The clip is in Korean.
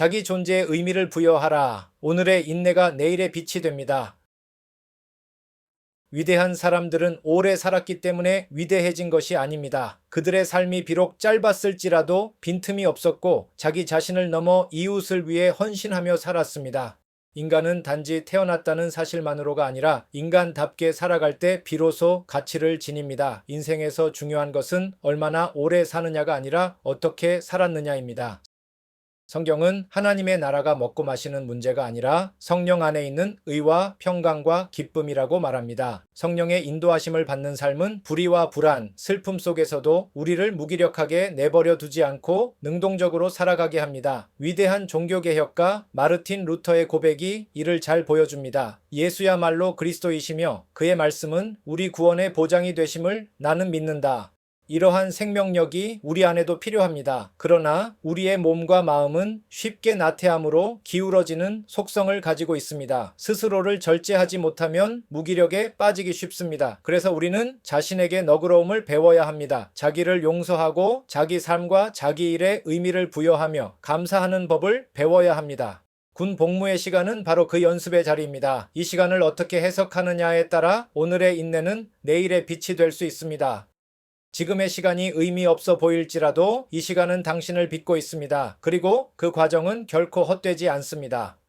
자기 존재에 의미를 부여하라. 오늘의 인내가 내일의 빛이 됩니다. 위대한 사람들은 오래 살았기 때문에 위대해진 것이 아닙니다. 그들의 삶이 비록 짧았을지라도 빈틈이 없었고 자기 자신을 넘어 이웃을 위해 헌신하며 살았습니다. 인간은 단지 태어났다는 사실만으로가 아니라 인간답게 살아갈 때 비로소 가치를 지닙니다. 인생에서 중요한 것은 얼마나 오래 사느냐가 아니라 어떻게 살았느냐입니다. 성경은 하나님의 나라가 먹고 마시는 문제가 아니라 성령 안에 있는 의와 평강과 기쁨이라고 말합니다. 성령의 인도하심을 받는 삶은 불의와 불안, 슬픔 속에서도 우리를 무기력하게 내버려 두지 않고 능동적으로 살아가게 합니다. 위대한 종교개혁가 마르틴 루터의 고백이 이를 잘 보여줍니다. 예수야말로 그리스도이시며 그의 말씀은 우리 구원의 보장이 되심을 나는 믿는다. 이러한 생명력이 우리 안에도 필요합니다. 그러나 우리의 몸과 마음은 쉽게 나태함으로 기울어지는 속성을 가지고 있습니다. 스스로를 절제하지 못하면 무기력에 빠지기 쉽습니다. 그래서 우리는 자신에게 너그러움을 배워야 합니다. 자기를 용서하고 자기 삶과 자기 일에 의미를 부여하며 감사하는 법을 배워야 합니다. 군 복무의 시간은 바로 그 연습의 자리입니다. 이 시간을 어떻게 해석하느냐에 따라 오늘의 인내는 내일의 빛이 될 수 있습니다. 지금의 시간이 의미 없어 보일지라도 이 시간은 당신을 빚고 있습니다. 그리고 그 과정은 결코 헛되지 않습니다.